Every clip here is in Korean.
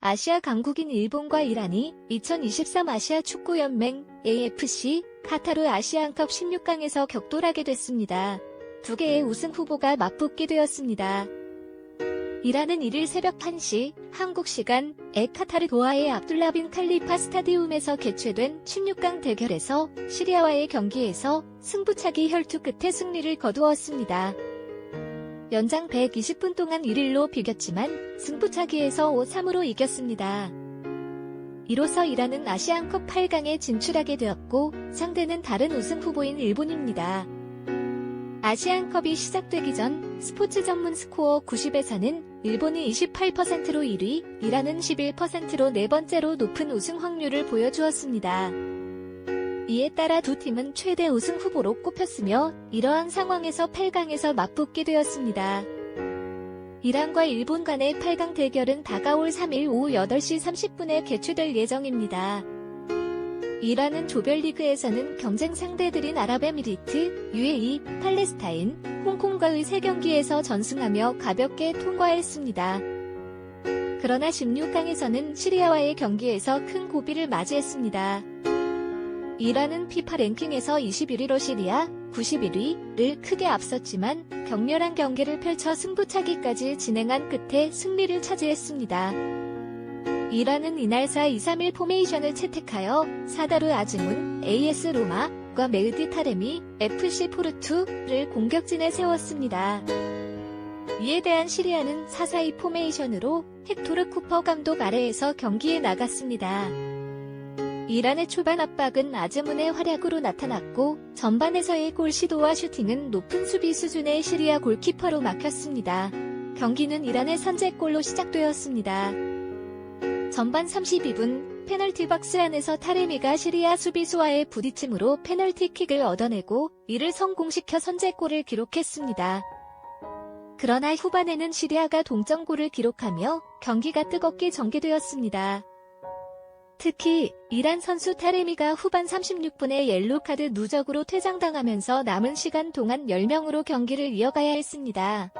아시아 강국인 일본과 이란이 2023 아시아 축구연맹 AFC 카타르 아시안컵 16강에서 격돌하게 됐습니다. 두 개의 우승 후보가 맞붙게 되었습니다. 이란은 1일 새벽 1시 한국 시간 에 카타르 도하의 압둘라 빈 칼리파 스타디움에서 개최된 16강 대결에서 시리아와의 경기에서 승부차기 혈투 끝에 승리를 거두었습니다. 연장 120분 동안 1일로 비겼지만 승부차기에서 5-3으로 이겼습니다. 이로써 이란은 아시안컵 8강에 진출하게 되었고 상대는 다른 우승 후보인 일본입니다. 아시안컵이 시작되기 전 스포츠 전문 스코어 90에서는 일본이 28%로 1위, 이란은 11%로 네 번째로 높은 우승 확률을 보여주었습니다. 이에 따라 두 팀은 최대 우승 후보로 꼽혔으며 이러한 상황에서 8강에서 맞붙게 되었습니다. 이란과 일본 간의 8강 대결은 다가올 3일 오후 8시 30분에 개최될 예정입니다. 이란은 조별리그에서는 경쟁 상대들인 아랍에미리트, UAE, 팔레스타인, 홍콩과의 3경기에서 전승하며 가볍게 통과했습니다. 그러나 16강에서는 시리아와의 경기에서 큰 고비를 맞이했습니다. 이란은 피파 랭킹에서 21위로 시리아 91위를 크게 앞섰지만 격렬한 경기를 펼쳐 승부차기까지 진행한 끝에 승리를 차지했습니다. 이란은 이날 4-2-3-1 포메이션을 채택하여 사다르 아즈문, AS 로마과 메으디 타레미, FC 포르투를 공격진에 세웠습니다. 이에 대한 시리아는 4-4-2 포메이션으로 헥토르 쿠퍼 감독 아래에서 경기에 나갔습니다. 이란의 초반 압박은 아즈문의 활약으로 나타났고 전반에서의 골 시도와 슈팅은 높은 수비 수준의 시리아 골키퍼로 막혔습니다. 경기는 이란의 선제골로 시작되었습니다. 전반 32분 페널티 박스 안에서 타레미가 시리아 수비수와의 부딪힘으로 페널티킥을 얻어내고 이를 성공시켜 선제골을 기록했습니다. 그러나 후반에는 시리아가 동점골을 기록하며 경기가 뜨겁게 전개되었습니다. 특히 이란 선수 타레미가 후반 36분에 옐로카드 누적으로 퇴장당하면서 남은 시간 동안 10명으로 경기를 이어가야 했습니다.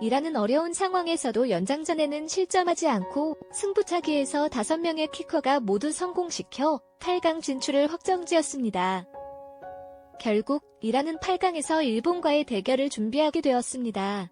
이란은 어려운 상황에서도 연장전에는 실점하지 않고 승부차기에서 5명의 키커가 모두 성공시켜 8강 진출을 확정지었습니다. 결국 이란은 8강에서 일본과의 대결을 준비하게 되었습니다.